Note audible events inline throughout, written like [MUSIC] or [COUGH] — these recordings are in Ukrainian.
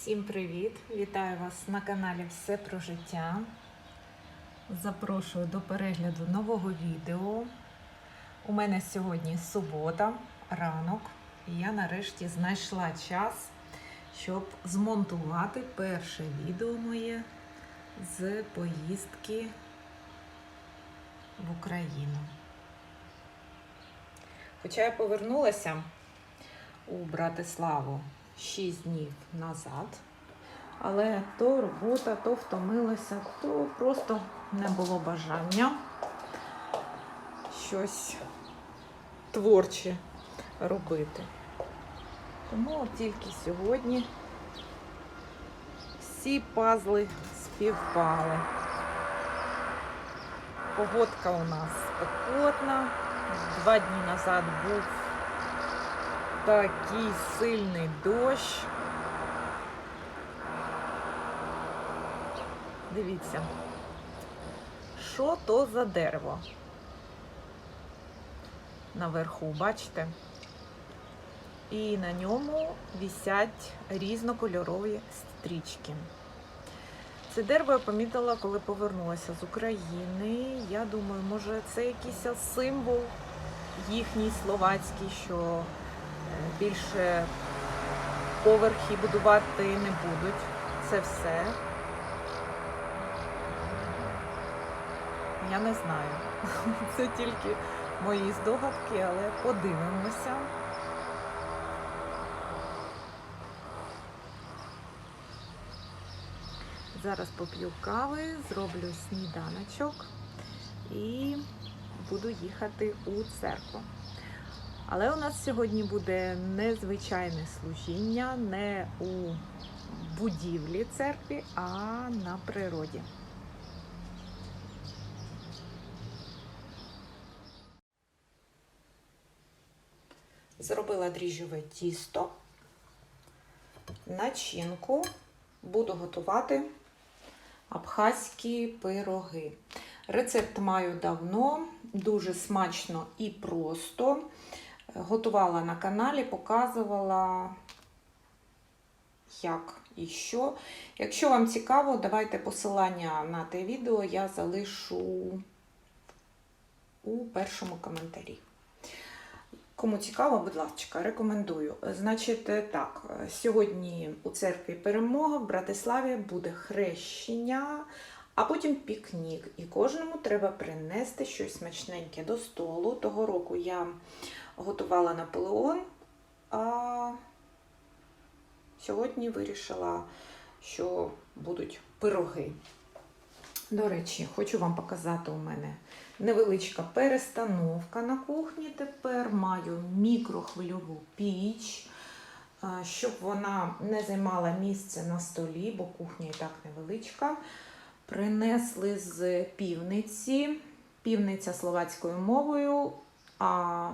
Всім привіт! Вітаю вас на каналі Все про життя. Запрошую до перегляду нового відео. У мене сьогодні субота, ранок, і я нарешті знайшла час, щоб змонтувати перше відео моє з поїздки в Україну. Хоча я повернулася у Братиславу 6 днів назад. Але то робота, то втомилася, то просто не було бажання щось творче робити. Тому тільки сьогодні всі пазли співпали. Погодка у нас спекотна. Два дні назад був такий сильний дощ. Дивіться, що то за дерево? Наверху, бачите? І на ньому висять різнокольорові стрічки. Це дерево я помітила, коли повернулася з України. Я думаю, може це якийсь символ їхній словацький, що більше поверхи будувати не будуть. Це все. Я не знаю. [LAUGHS] Це тільки мої здогадки, але подивимося. Зараз поп'ю кави, зроблю сніданочок і буду їхати у церкву. Але у нас сьогодні буде незвичайне служіння не у будівлі церкві, а на природі. Зробила дріжджове тісто, начинку буду готувати абхазькі пироги. Рецепт маю давно, дуже смачно і просто. Готувала на каналі, показувала, як і що. Якщо вам цікаво, давайте посилання на те відео я залишу у першому коментарі. Кому цікаво, будь ласка, рекомендую. Значить, так, сьогодні у церкві Перемога в Братиславі буде хрещення, а потім пікнік. І кожному треба принести щось смачненьке до столу. Того року я готувала Наполеон, а сьогодні вирішила, що будуть пироги. До речі, хочу вам показати у мене невеличка перестановка на кухні. Тепер маю мікрохвильову піч, щоб вона не займала місце на столі, бо кухня і так невеличка. Принесли з півниці, півниця словацькою мовою, а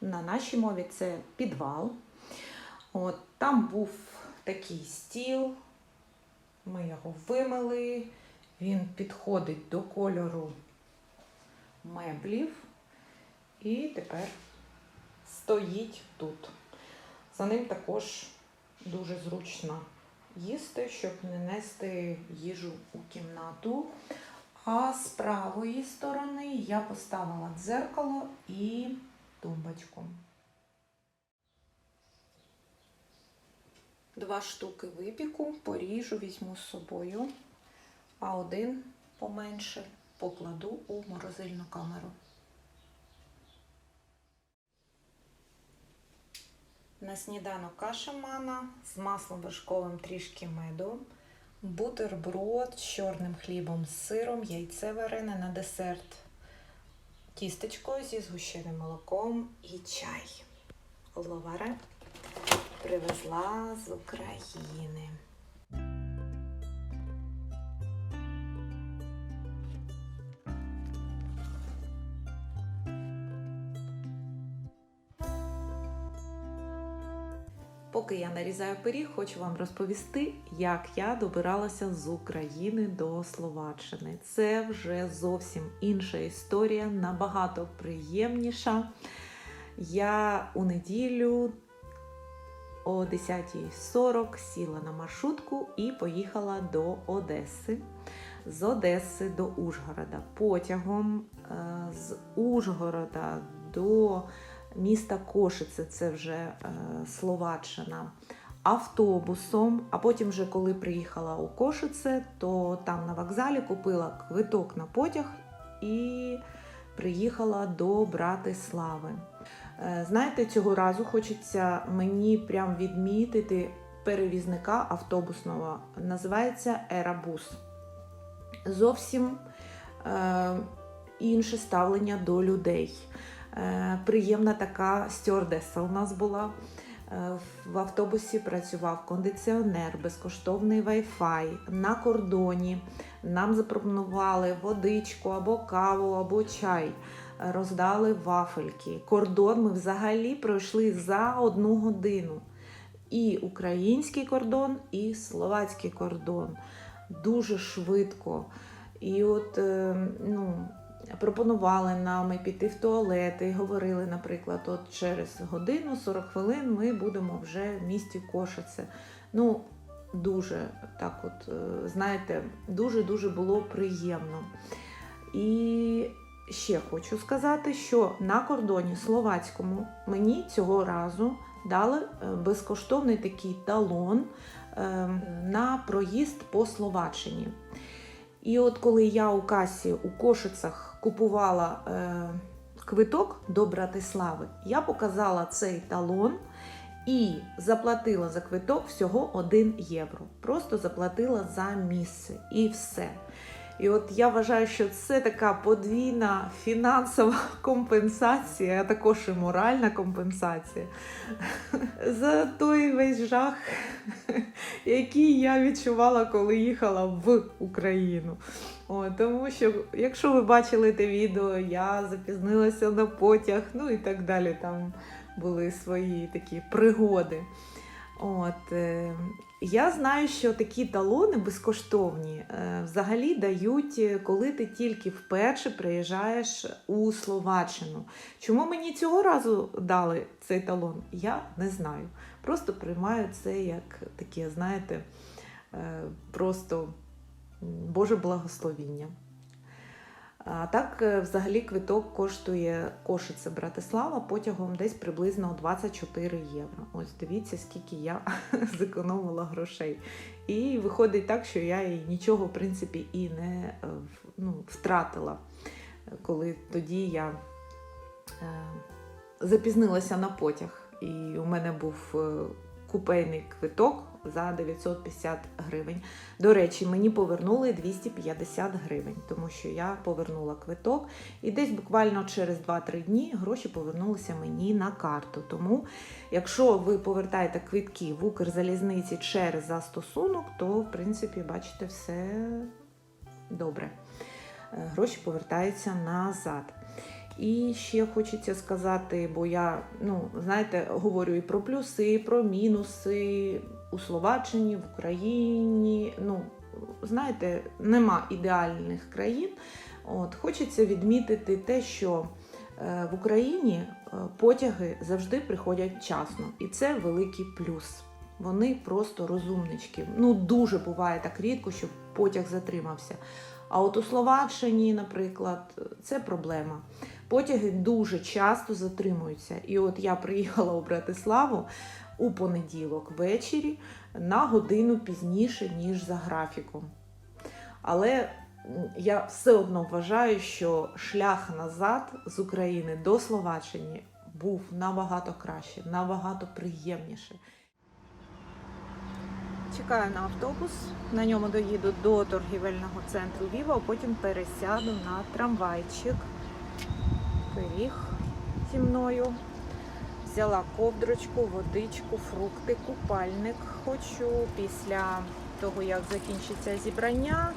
на нашій мові це підвал. От, Там був такий стіл, ми його вимили, він підходить до кольору меблів і тепер стоїть тут. За ним також дуже зручно їсти, щоб не нести їжу у кімнату. А з правої сторони я поставила дзеркало і тумбочку. Два штуки випіку, поріжу, візьму з собою, а один поменше покладу у морозильну камеру. На сніданок каша мана з маслом вершковим трішки меду, бутерброд з чорним хлібом з сиром, яйце варене на десерт, тістечко зі згущеним молоком і чай. Ловаре привезла з України. Поки я нарізаю пиріг, хочу вам розповісти, як я добиралася з України до Словаччини. Це вже зовсім інша історія, набагато приємніша. Я у неділю о 10.40 сіла на маршрутку і поїхала до Одеси. З Одеси до Ужгорода. Потягом е, з Ужгорода до міста Кошице, це вже е, Словаччина, автобусом. А потім, вже коли приїхала у Кошице, то там на вокзалі купила квиток на потяг і приїхала до Братислави. Е, Знаєте, цього разу хочеться мені прям відмітити перевізника автобусного. Називається Ерабус. Зовсім е, інше ставлення до людей. Е, приємна така стюардеса у нас була. Е, В автобусі працював кондиціонер, безкоштовний Wi-Fi на кордоні. Нам запропонували водичку або каву, або чай. Роздали вафельки. Кордон ми взагалі пройшли за одну годину. І український кордон, і словацький кордон. Дуже швидко. І от е, ну, пропонували нам піти в туалет і говорили, наприклад, от через годину 40 хвилин ми будемо вже в місті Кошице. Ну, дуже так, от, е, знаєте, дуже-дуже було приємно. І ще хочу сказати, що на кордоні словацькому мені цього разу дали е, безкоштовний такий талон е, на проїзд по Словаччині. І от коли я у касі у Кошицях купувала е, квиток до Братислави, я показала цей талон і заплатила за квиток всього 1 євро. Просто заплатила за місце і все. І от я вважаю, що це така подвійна фінансова [LAUGHS] компенсація, а також і моральна компенсація [LAUGHS] за той весь жах, [LAUGHS] який я відчувала, коли їхала в Україну. О, тому що, якщо ви бачили те відео, я запізнилася на потяг, ну і так далі. Там були свої такі пригоди. От, е, я знаю, що такі талони безкоштовні е, взагалі дають, е, коли ти тільки вперше приїжджаєш у Словаччину. Чому мені цього разу дали цей талон? Я не знаю. Просто приймаю це як таке, знаєте, е, просто Боже благословіння. А так, е, взагалі, квиток коштує Кошице Братислава потягом десь приблизно 24 євро. Ось дивіться, скільки я [LAUGHS] зекономила грошей. І виходить так, що я і нічого, в принципі, і не е, ну, втратила, коли тоді я е, запізнилася на потяг. І у мене був купейний квиток за 950 гривень. До речі, мені повернули 250 гривень, тому що я повернула квиток, і десь буквально через 2-3 дні гроші повернулися мені на карту. Тому, якщо ви повертаєте квитки в Укрзалізниці через застосунок, то в принципі бачите все добре. Е, Гроші повертаються назад. І ще хочеться сказати, бо я, ну, знаєте, говорю і про плюси, і про мінуси у Словаччині, в Україні. Ну, знаєте, нема ідеальних країн. От, хочеться відмітити те, що е, в Україні е, потяги завжди приходять вчасно, і це великий плюс. Вони просто розумнички. Ну, дуже буває так рідко, щоб потяг затримався. А от у Словаччині, наприклад, це проблема. Потяги дуже часто затримуються. І от я приїхала у Братиславу у понеділок ввечері на годину пізніше, ніж за графіком. Але я все одно вважаю, що шлях назад з України до Словаччини був набагато краще, набагато приємніше. Чекаю на автобус, на ньому доїду до торгівельного центру Віва, а потім пересяду на трамвайчик. Пиріг зі мною. Взяла ковдрочку, водичку, фрукти, купальник. Хочу після того, як закінчиться зібрання,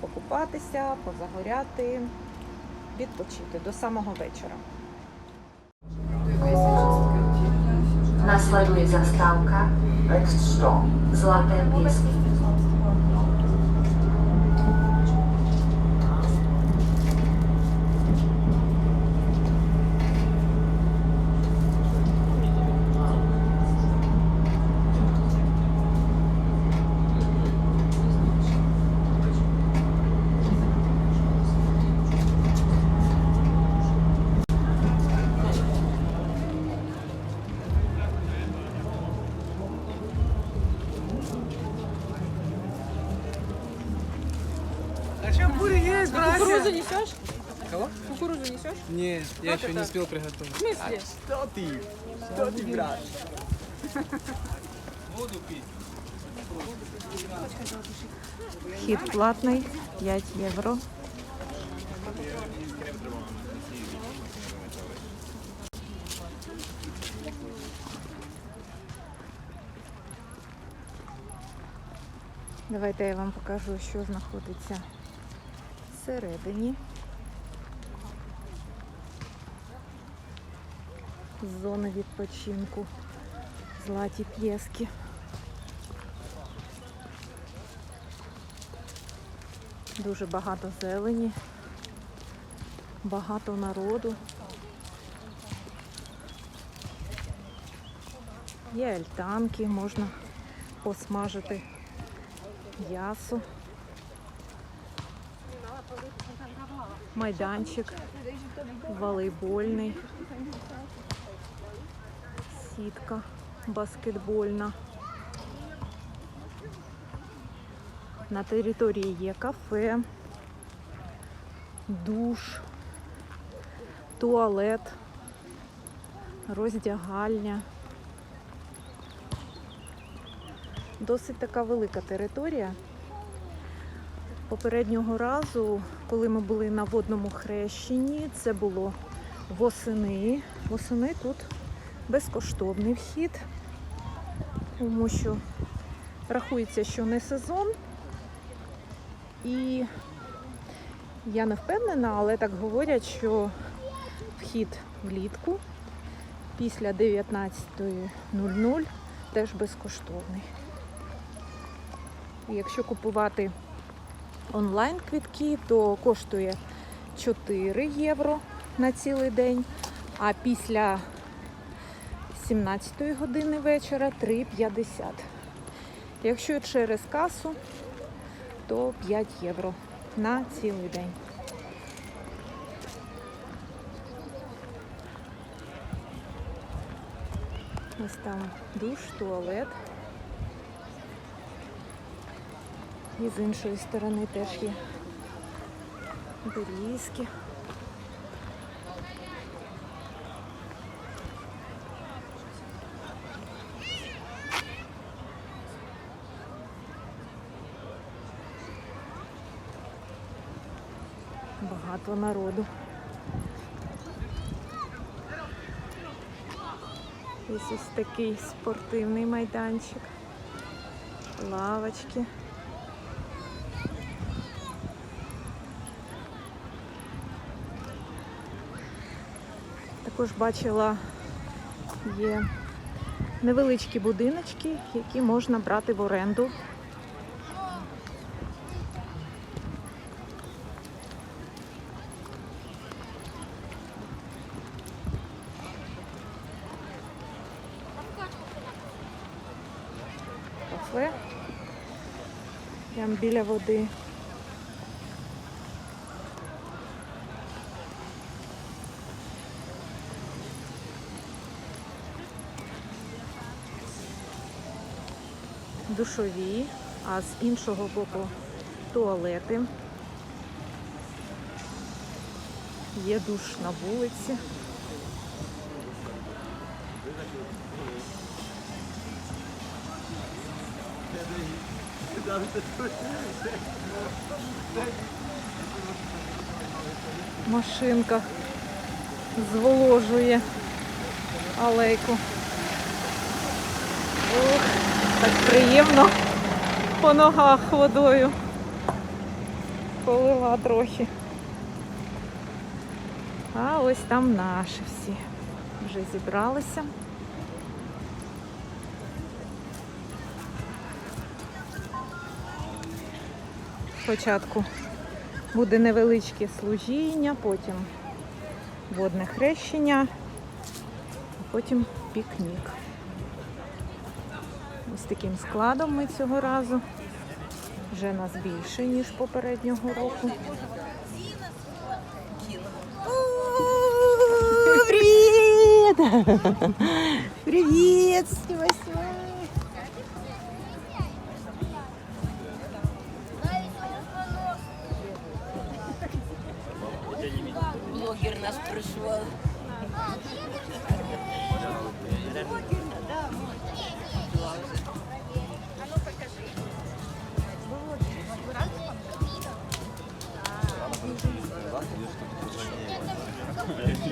покупатися, позагоряти, відпочити до самого вечора. Nasleduje zastávka Next stop, Zlaté písky. Кого? Кукурузу несешь? Не, я еще это? не успел приготовить. В смысле? Что ты? Что ты, брат? Вхід платний 5 євро. Давайте я вам покажу, що знаходиться всередині. Зони відпочинку. Златі п'єски. Дуже багато зелені, багато народу. Є альтанки, можна посмажити м'ясо. Майданчик волейбольний, сітка баскетбольна. На території є кафе, душ, туалет, роздягальня. Досить така велика територія. Попереднього разу, коли ми були на водному хрещенні, це було восени. Восени тут безкоштовний вхід, тому що рахується, що не сезон. І я не впевнена, але так говорять, що вхід влітку після 19.00 теж безкоштовний. Якщо купувати онлайн квітки, то коштує 4 євро на цілий день, а після 17 години вечора 3,50. Якщо через касу, то 5 євро на цілий день. Ось там душ, туалет. І з іншої сторони теж є берізки. Багато народу. Ось ось такий спортивний майданчик. Лавочки. Також бачила є невеличкі будиночки, які можна брати в оренду. Кафе. Прямо біля води. душові, а з іншого боку туалети. Є душ на вулиці. Машинка зволожує алейку. Ох, так приємно по ногах водою. Полила трохи. А ось там наші всі вже зібралися. Спочатку буде невеличке служіння, потім водне хрещення, а потім пікнік. Ось таким складом ми цього разу. Вже нас більше, ніж попереднього року. Привіт Привет! прийшла.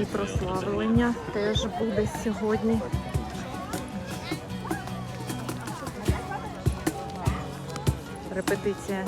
І прославлення теж буде сьогодні. Репетиція.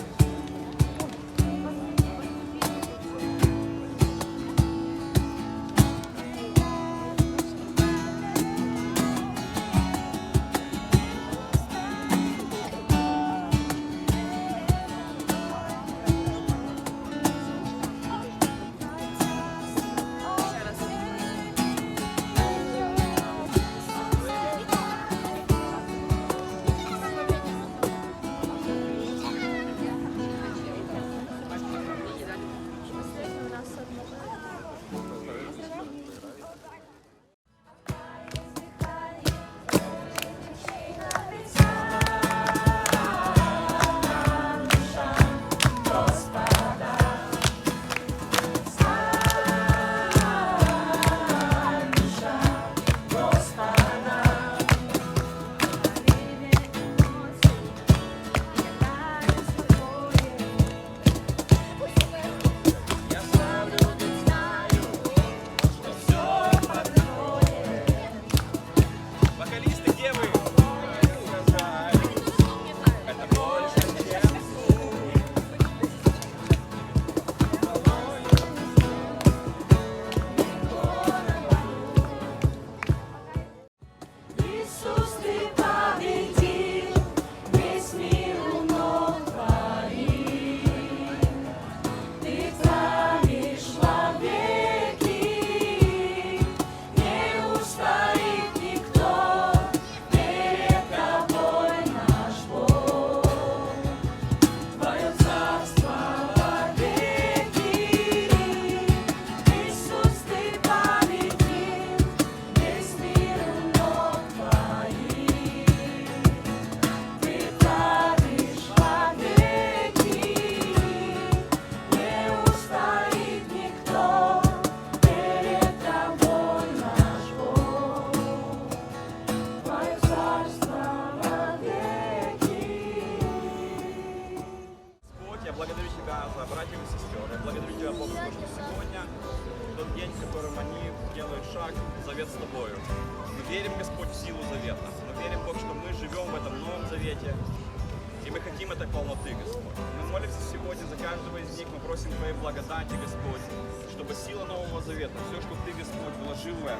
Нового Завета, все, что Ты, Господь, вложил в это,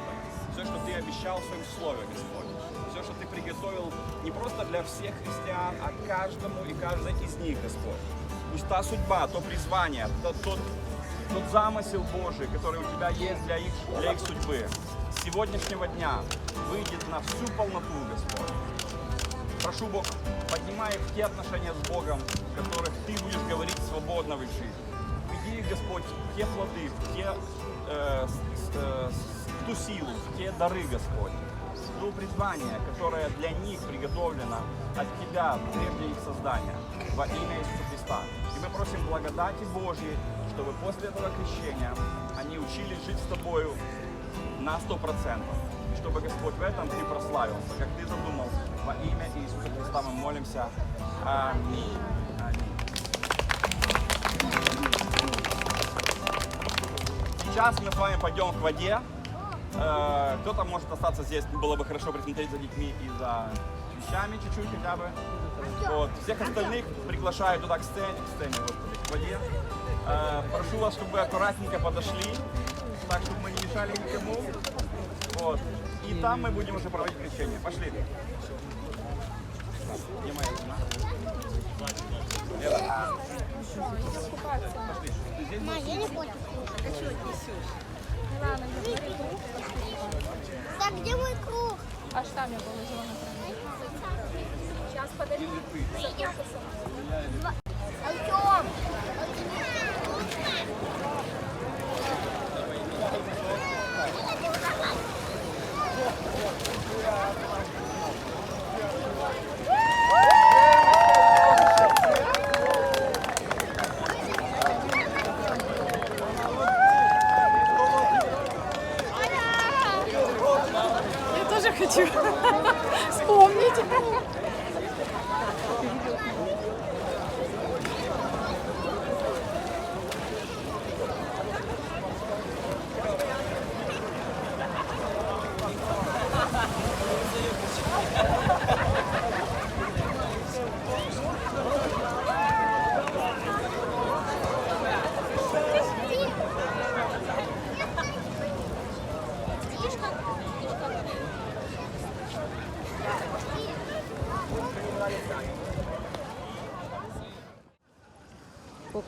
все, что Ты обещал в Своем Слове, Господь, все, что Ты приготовил не просто для всех христиан, а каждому и каждой из них, Господь. Пусть та судьба, то призвание, тот, тот, тот замысел Божий, который у Тебя есть для их, для их судьбы, с сегодняшнего дня выйдет на всю полноту, Господь. Прошу, Бог, поднимай те отношения с Богом, в которых Ты будешь говорить свободно в их жизни. Господь, те плоды, те, э, э, ту силу, те дары, Господь, то призвание, которое для них приготовлено от Тебя прежде их создания, во имя Иисуса Христа. И мы просим благодати Божьей, чтобы после этого крещения они учились жить с Тобою на сто процентов. И чтобы, Господь, в этом Ты прославился, как Ты задумал. Во имя Иисуса Христа мы молимся. Аминь. Аминь. Сейчас мы с вами пойдем к воде. Э, Кто-то может остаться здесь, было бы хорошо присмотреть за детьми и за вещами чуть-чуть хотя бы. Вот. Всех остальных приглашаю туда к сцене, к сцене, господи, к воде. Э, Прошу вас, чтобы вы аккуратненько подошли, так, чтобы мы не мешали никому. Вот. И там мы будем уже проводить крещение. Пошли. Где моя жена? Лера. Пошли. Ты здесь будешь? Я не понял. Так, где мой круг? Аж там я була зелена Сейчас подожди. Артем!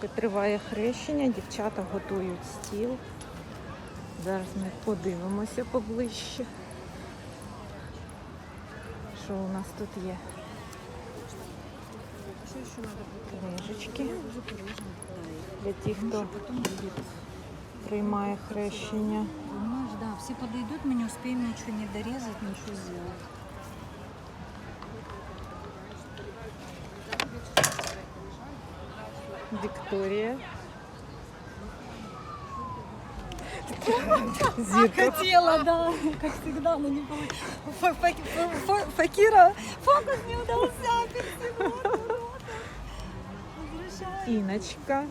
Поки триває хрещення, дівчата готують стіл. Зараз ми подивимося поближче. Що у нас тут є? Книжечки для тих, хто приймає хрещення. Понимаешь, да, все подойдут, мы не успеем ничего не дорезать, ничего сделать. Вікторія. Зірка. Хотела, да, как всегда, но не получилось. Факира, фокус не удался, Іночка.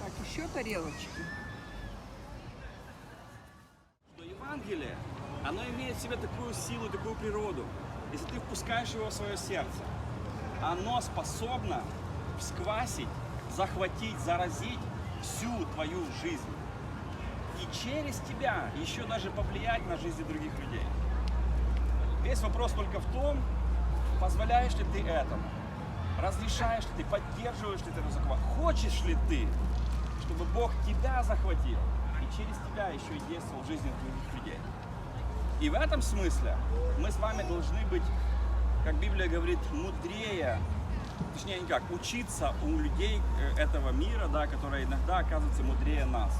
Так, еще тарелочки. Что Евангелие, оно имеет в себе такую силу, такую природу. Если ты впускаешь его в свое сердце, оно способно всквасить, захватить, заразить всю твою жизнь. И через тебя еще даже повлиять на жизни других людей. Весь вопрос только в том, позволяешь ли ты этому, разрешаешь ли ты, поддерживаешь ли ты это захват, хочешь ли ты, чтобы Бог тебя захватил и через тебя еще и действовал в жизни других людей. И в этом смысле мы с вами должны быть, как Библия говорит, мудрее, точнее не как, учиться у людей э, этого мира, да, которые иногда оказываются мудрее нас.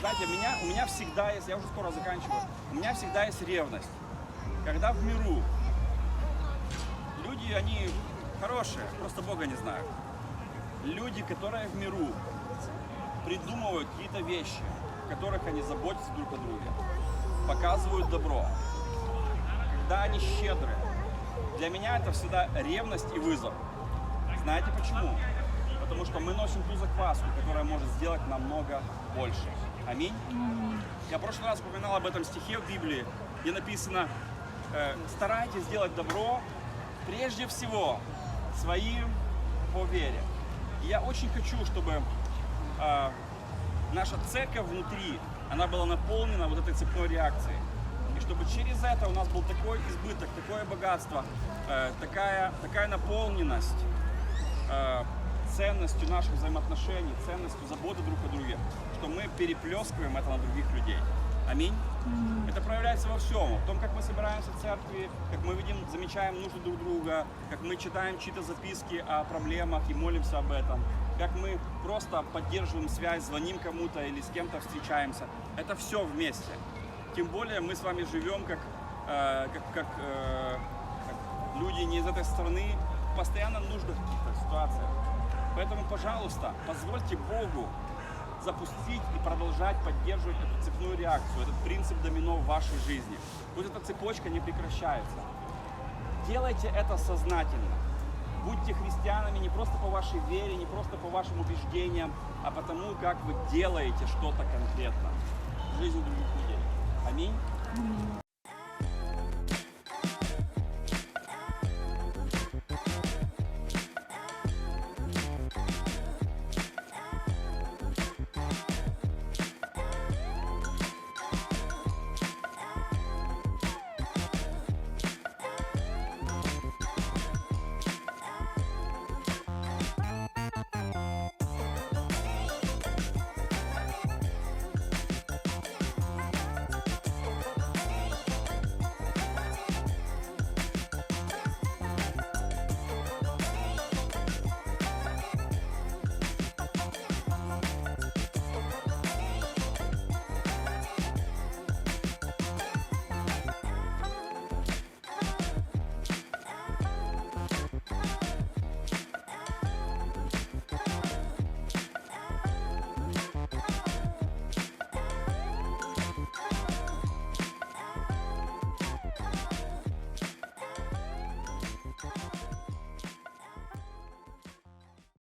Знаете, меня, у меня всегда есть, я уже скоро заканчиваю, у меня всегда есть ревность. Когда в миру люди, они хорошие, просто Бога не знают. Люди, которые в миру придумывают какие-то вещи, в которых они заботятся друг о друге, показывают добро, когда они щедрые. Для меня это всегда ревность и вызов. Знаете почему? Потому что мы носим ту закваску, которая может сделать намного больше. Аминь. Я в прошлый раз упоминал об этом стихе в Библии, где написано э, «Старайтесь делать добро прежде всего своим по вере». И я очень хочу, чтобы э, наша церковь внутри, она была наполнена вот этой цепной реакцией. Чтобы через это у нас был такой избыток, такое богатство, э, такая, такая наполненность э, ценностью наших взаимоотношений, ценностью заботы друг о друге, что мы переплескиваем это на других людей. Аминь. Это проявляется во всем. В том, как мы собираемся в церкви, как мы видим, замечаем нужды друг друга, как мы читаем чьи-то записки о проблемах и молимся об этом, как мы просто поддерживаем связь, звоним кому-то или с кем-то встречаемся. Это все вместе. Тем более мы с вами живем как, э, как, как, э, как люди не из этой страны, постоянно в нужных каких-то ситуациях. Поэтому, пожалуйста, позвольте Богу запустить и продолжать поддерживать эту цепную реакцию, этот принцип домино в вашей жизни. Пусть эта цепочка не прекращается. Делайте это сознательно. Будьте христианами не просто по вашей вере, не просто по вашим убеждениям, а потому, как вы делаете что-то конкретно в жизни других людей. Amém?